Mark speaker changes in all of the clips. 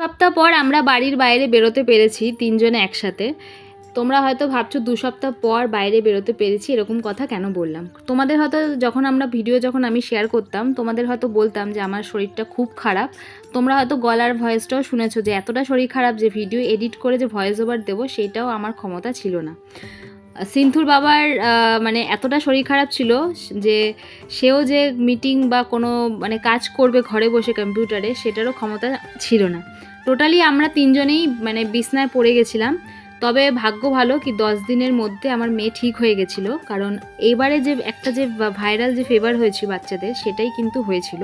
Speaker 1: সপ্তাহ পর আমরা বাড়ির বাইরে বেরোতে পেরেছি তিনজনে একসাথে। তোমরা হয়তো ভাবছ দু সপ্তাহ পর বাইরে বেরোতে পেরেছি, এরকম কথা কেন বললাম? তোমাদের হয়তো যখন আমরা ভিডিও যখন আমি শেয়ার করতাম, তোমাদের হয়তো বলতাম যে আমার শরীরটা খুব খারাপ। তোমরা হয়তো গলার ভয়েসটাও শুনেছো যে এতটা শরীর খারাপ যে ভিডিও এডিট করে যে ভয়েস ওভার দেবো, সেটাও আমার ক্ষমতা ছিল না। সিন্থুর বাবার মানে এতটা শরীর খারাপ ছিল যে সেও যে মিটিং বা কোনো মানে কাজ করবে ঘরে বসে কম্পিউটারে সেটারও ক্ষমতা ছিল না। টোটালি আমরা তিনজনেই মানে বিছনায় পড়ে গেছিলাম। তবে ভাগ্য ভালো কি দশ দিনের মধ্যে আমার মেয়ে ঠিক হয়ে গেছিল। কারণ এইবারে যে একটা যে ভাইরাল যে ফেভার হয়েছিল বাচ্চাদের, সেটাই কিন্তু হয়েছিল।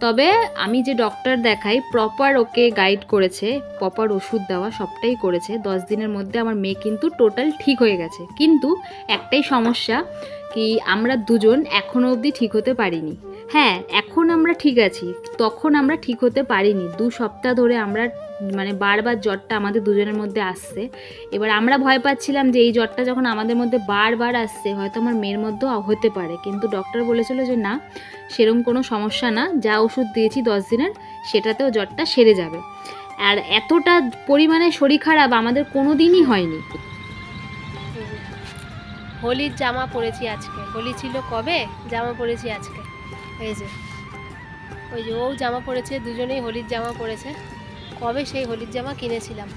Speaker 1: তবে আমি যে ডক্টর দেখাই প্রপার ওকে গাইড করেছে প্রপার ওষুধ দেওয়া সবটাই করেছে। দশ দিনের মধ্যে আমার মেয়ে কিন্তু টোটাল ঠিক হয়ে গেছে। কিন্তু একটাই সমস্যা কি আমরা দুজন এখনও অবধি ঠিক হতে পারিনি। হ্যাঁ এখন আমরা ঠিক আছি। তখন আমরা ঠিক হতে পারিনি। দু সপ্তাহ ধরে আমরা মানে বারবার জ্বরটা আমাদের দুজনের মধ্যে আসছে। এবার আমরা ভয় পাচ্ছিলাম যে এই জ্বরটা যখন আমাদের মধ্যে বারবার আসছে, হয়তো আমার মেয়ের মধ্যেও হতে পারে। কিন্তু ডক্টর বলেছিল যে না, সেরকম কোনো সমস্যা না। যা ওষুধ দিয়েছি দশ দিনের, সেটাতেও জ্বরটা সেরে যাবে। আর এতটা পরিমাণে শরীর খারাপ আমাদের কোনো দিনই হয়নি।
Speaker 2: হোলির জামা পরেছি আজকে। হোলি ছিল কবে? জামা পরেছি আজকে। এই যে, ওই যে ও জামা পরেছে, দুজনেই হোলির জামা পরেছে। কবে সেই হোলির জামা কিনেছিলাম?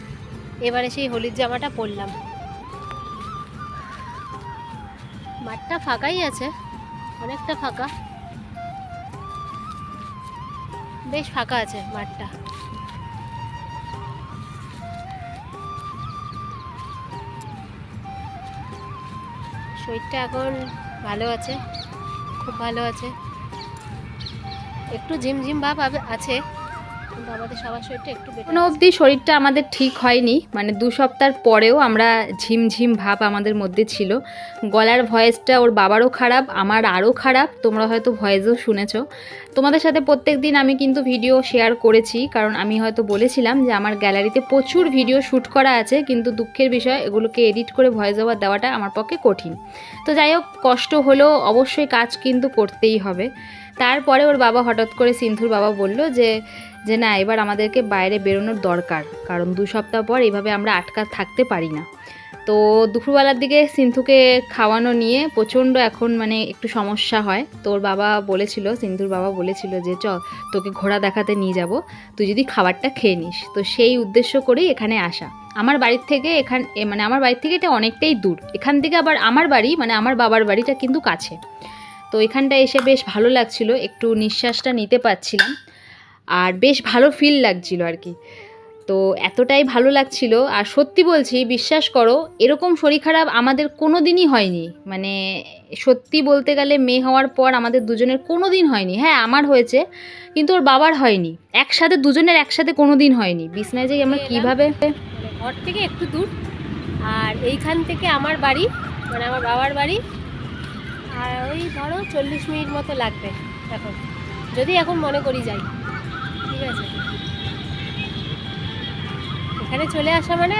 Speaker 2: এবারে সেই হোলির জামাটা পরলাম। মাঠটা ফাঁকাই আছে, অনেকটা ফাঁকা। বেশ ফাঁকা আছে মাঠটা। শরীরটা এখন ভালো আছে, খুব ভালো আছে। একটু ঝিমঝিম ভাব আছে বেটার
Speaker 1: অবধি শরীরটা আমাদের ঠিক হয়নি। মানে দু সপ্তাহ পরেও আমরা ঝিমঝিম ভাব আমাদের মধ্যে ছিল। গলার ভয়েসটা ওর বাবারও খারাপ, আমার আরও খারাপ। তোমরা হয়তো ভয়েসও শুনেছ। তোমাদের সাথে প্রত্যেক দিন আমি কিন্তু ভিডিও শেয়ার করেছি। কারণ আমি হয়তো বলেছিলাম যে আমার গ্যালারিতে প্রচুর ভিডিও শ্যুট করা আছে। কিন্তু দুঃখের বিষয়, এগুলোকে এডিট করে ভয়েস ওভার দেওয়াটা আমার পক্ষে কঠিন। তো যাই হোক, কষ্ট হলেও অবশ্যই কাজ কিন্তু করতেই হবে। তারপরে ওর বাবা হঠাৎ করে সিন্ধুর বাবা বলল যে যে না, এবার আমাদেরকে বাইরে বেরোনোর দরকার, কারণ দু সপ্তাহ পর এইভাবে আমরা আটকা থাকতে পারি না। তো দুপুরবেলার দিকে সিন্ধুকে খাওয়ানো নিয়ে প্রচণ্ড এখন মানে একটু সমস্যা হয়। তোর বাবা বলেছিল, সিন্ধুর বাবা বলেছিল যে চ তোকে ঘোড়া দেখাতে নিয়ে যাব, তুই যদি খাবারটা খেয়ে নিস। তো সেই উদ্দেশ্য করেই এখানে আসা। আমার বাড়ির থেকে এখান মানে আমার বাড়ির থেকে এটা অনেকটাই দূর। এখান থেকে আবার আমার বাড়ি মানে আমার বাবার বাড়িটা কিন্তু কাছে। তো এখানটা এসে বেশ ভালো লাগছিল, একটু নিঃশ্বাসটা নিতে পারছিলাম। আর বেশ ভালো ফিল লাগছিল আর কি। তো এতটাই ভালো লাগছিল। আর সত্যি বলছি বিশ্বাস করো এরকম শরীর খারাপ আমাদের কোনো দিনই হয়নি। মানে সত্যি বলতে গেলে মেয়ে হওয়ার পর আমাদের দুজনের কোনো দিন হয়নি। হ্যাঁ আমার হয়েছে কিন্তু ওর বাবার হয়নি। একসাথে দুজনের একসাথে কোনো দিন হয়নি। বিছনায় যে আমরা কীভাবে
Speaker 2: মানে ঘর থেকে একটু দূর। আর এইখান থেকে আমার বাড়ি মানে আমার বাবার বাড়ি। আর ওই ধরো চল্লিশ মিনিট মতো লাগবে এখন। যদি এখন মনে করি যাই। এখানে চলে আসা মানে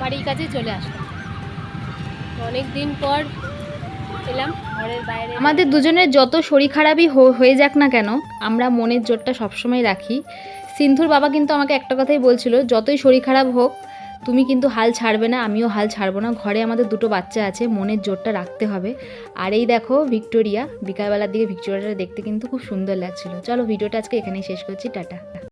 Speaker 2: বাড়ির কাছে চলে আসা। অনেক দিন পর এলাম, ঘরের বাইরে।
Speaker 1: আমাদের দুজনের যত শরীর খারাপই হয়ে যাক না কেন, আমরা মনের জোরটা সবসময় রাখি। সিন্ধুর বাবা কিন্তু আমাকে একটা কথাই বলছিল, যতই শরীর খারাপ হোক তুমি কিন্তু হাল ছাড়বে না, আমিও হাল ছাড়বো না। ঘরে আমাদের দুটো বাচ্চা আছে, মনের জোরটা রাখতে হবে। আর এই দেখো ভিক্টোরিয়া, বিকালবেলার দিকে ভিক্টোরিয়াটা দেখতে কিন্তু খুব সুন্দর লাগছিল। চলো ভিডিওটা আজকে এখানেই শেষ করছি, টাটা।